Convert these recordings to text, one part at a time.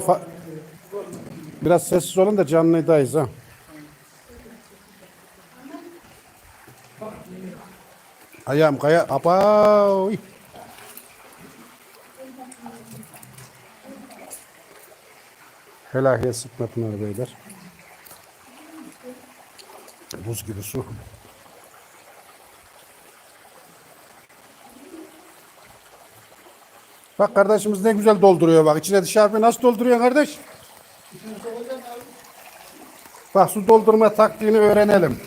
Fa- biraz sessiz olun da canlıdayız ha. Ayağım kaya. Apa. oy. Felahiye sıkma Pınar beyler. Buz gibi su. Bak kardeşimiz ne güzel dolduruyor bak. İçine dışarı nasıl dolduruyor kardeş? Bak su doldurma taktiğini öğrenelim.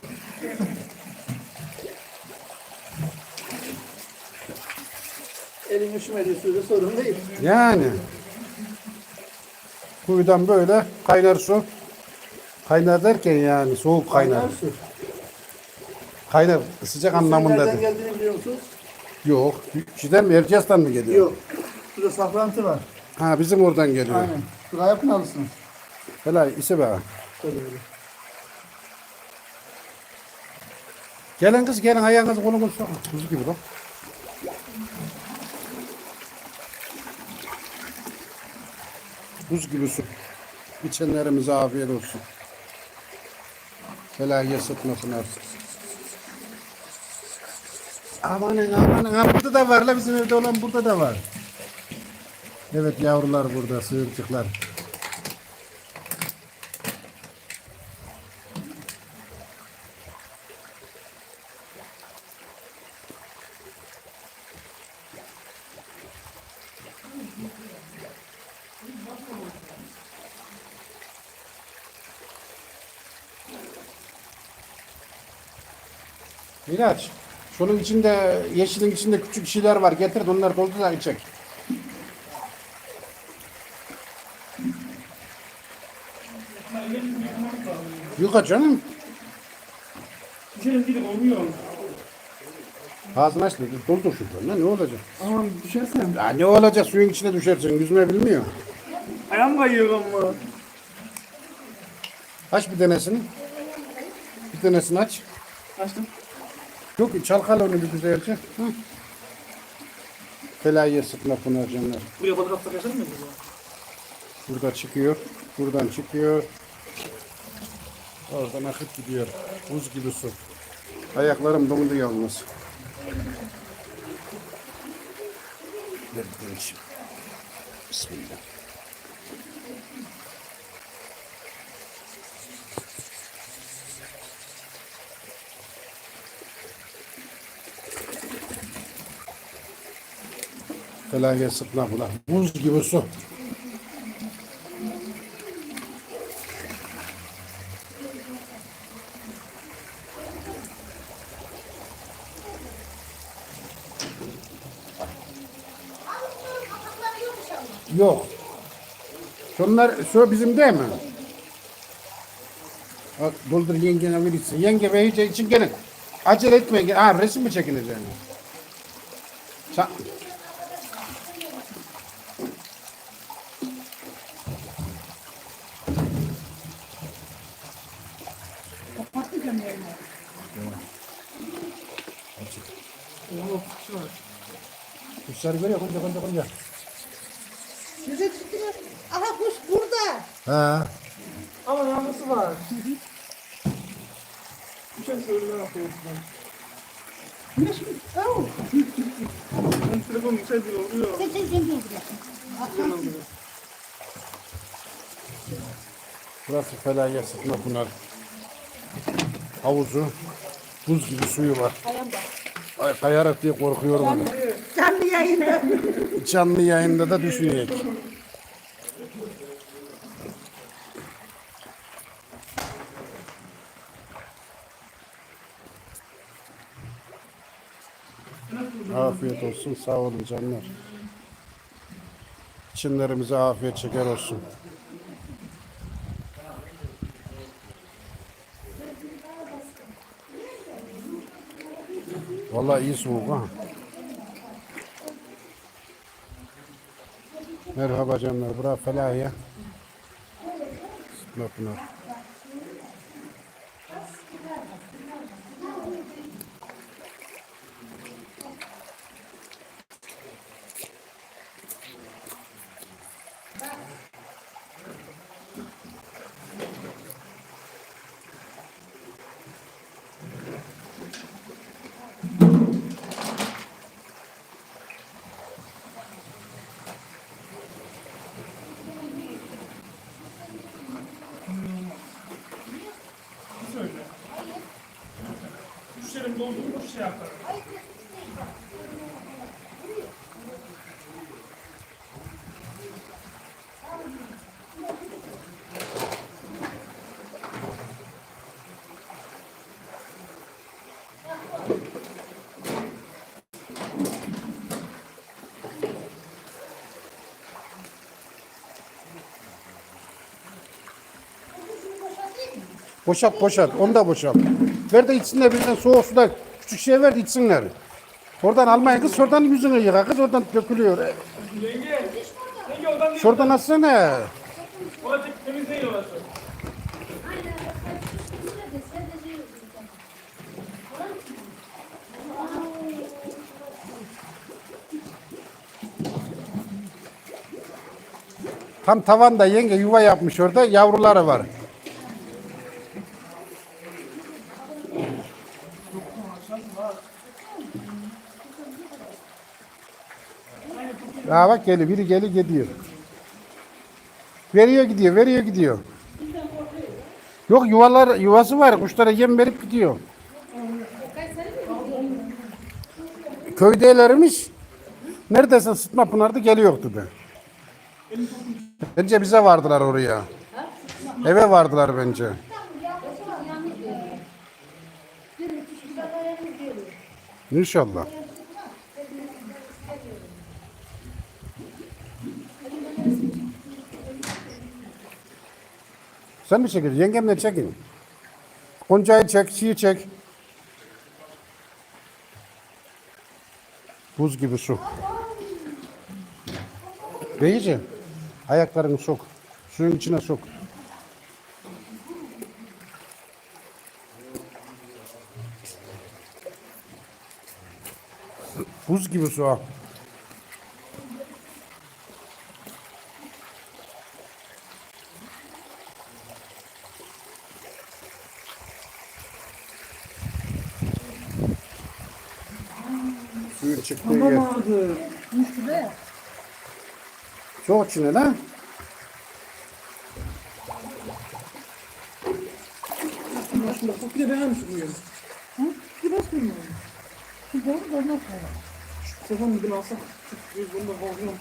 Elin üşümediği sürece sorun değil. Yani. Kuyudan böyle kaynar su. Kaynar derken yani soğuk kaynar. Kaynar su. Kaynar sıcak anlamında Nereden değil. geldiğini biliyor musunuz? Yok. Şeyden mi? Erciyes'ten mi geliyor? Yok. Burada saplantı var. Ha bizim oradan geliyor. Aynen. Buraya yapmalısınız. Helal ise be. Tabii öyle. Gelin kız gelin ayağınızı kolunu sokun. Buz gibi bak. Buz gibi su. İçenlerimize afiyet olsun. Felahiye sıkmasın artık. Amanın amanın. Ha, burada da var la bizim evde olan burada da var. Evet yavrular burada sığırcıklar. Miraç, şunun içinde, yeşilin içinde küçük şeyler var. Getir onları doldur da içecek. Yok canım. Düşelim gidip olmuyor. Ağzını aç da doldur şuradan. lan, Ne olacak? Aman düşersem. Ya ne olacak suyun içine düşersin. Yüzme bilmiyor. Ayağım kayıyor ama. Aç bir tanesini. Bir tanesini aç. Açtım. Yok çalkal onu bir güzelce. Hı. Felahiye sıkma Pınar canlar. Buraya fotoğraf takasın mı? Burada çıkıyor. Buradan çıkıyor. Oradan akıp gidiyor. Buz gibi su. Ayaklarım dondu yalnız. Bir değişim. Bismillah. Felaket sıkma buna. Buz gibi su. Yok. Şunlar şu bizim değil mi? Bak, doldur yengene verirsin. Yenge ve hiç için gelin. Acele etmeyin. Ha resim mi çekineceksin? Sa Kuşları görüyor. Konca konca konca. Ha. Ama yağmursu var. Düşen söylüyor yapıyorsun. Oh. Ben telefon yükseldi oluyor. Sen sen sen. Atlansın. Burası felaket sıkma Pınar. Havuzu. Buz gibi suyu var. Ay, kayarak diye korkuyorum. Canlı yayını. Canlı yayında da düşünecek. Afiyet olsun. Sağ olun canlar. Çinlerimize afiyet şeker olsun. Vallahi iyi soğuk ha. Merhaba canlar. Bura Felahiye. Sıkma doldurmuş şey yapar. Boşalt boşalt. Onu da boşalt. Ver de içsinler birden soğuk suda küçük şey ver de içsinler. Oradan almayın kız oradan yüzünü yıka kız oradan dökülüyor. Yenge. Yenge oradan değil. Şuradan atsana. Orada temizleyin orası. Tam tavanda yenge yuva yapmış orada yavruları var. Aa bak geliyor biri geliyor gidiyor. Veriyor gidiyor veriyor gidiyor. Yok yuvalar yuvası var kuşlara yem verip gidiyor. Köydeylermiş. Neredesin sıtma pınarda geliyor dedi. Bence bize vardılar oraya. Eve vardılar bence. İnşallah. Sen mi çekiyorsun? Yengemle çekin. Gonca'yı çek, şeyi çek. Buz gibi su. Beyci, ayaklarını sok. Suyun içine sok. Buz gibi su ha. Çıktığı yer. Vardı. Çok içine lan. Aslında çok bir de beğenmiş bu yeri. Telefon bir alsak. Biz bunu da bozuyorum.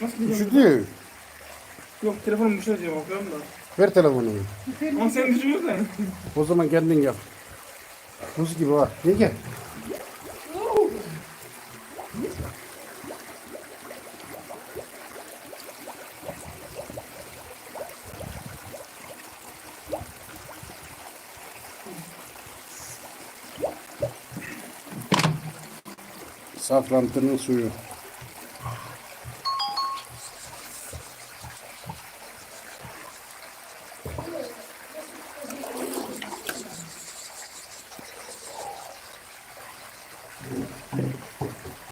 Nasıl bir Üşüdü. Yok telefonum düşer diye bakıyorum da. Ver telefonumu. Ama sen düşürürsen. O zaman kendin yap. Buz gibi var. Ye gel. Safrantının suyu.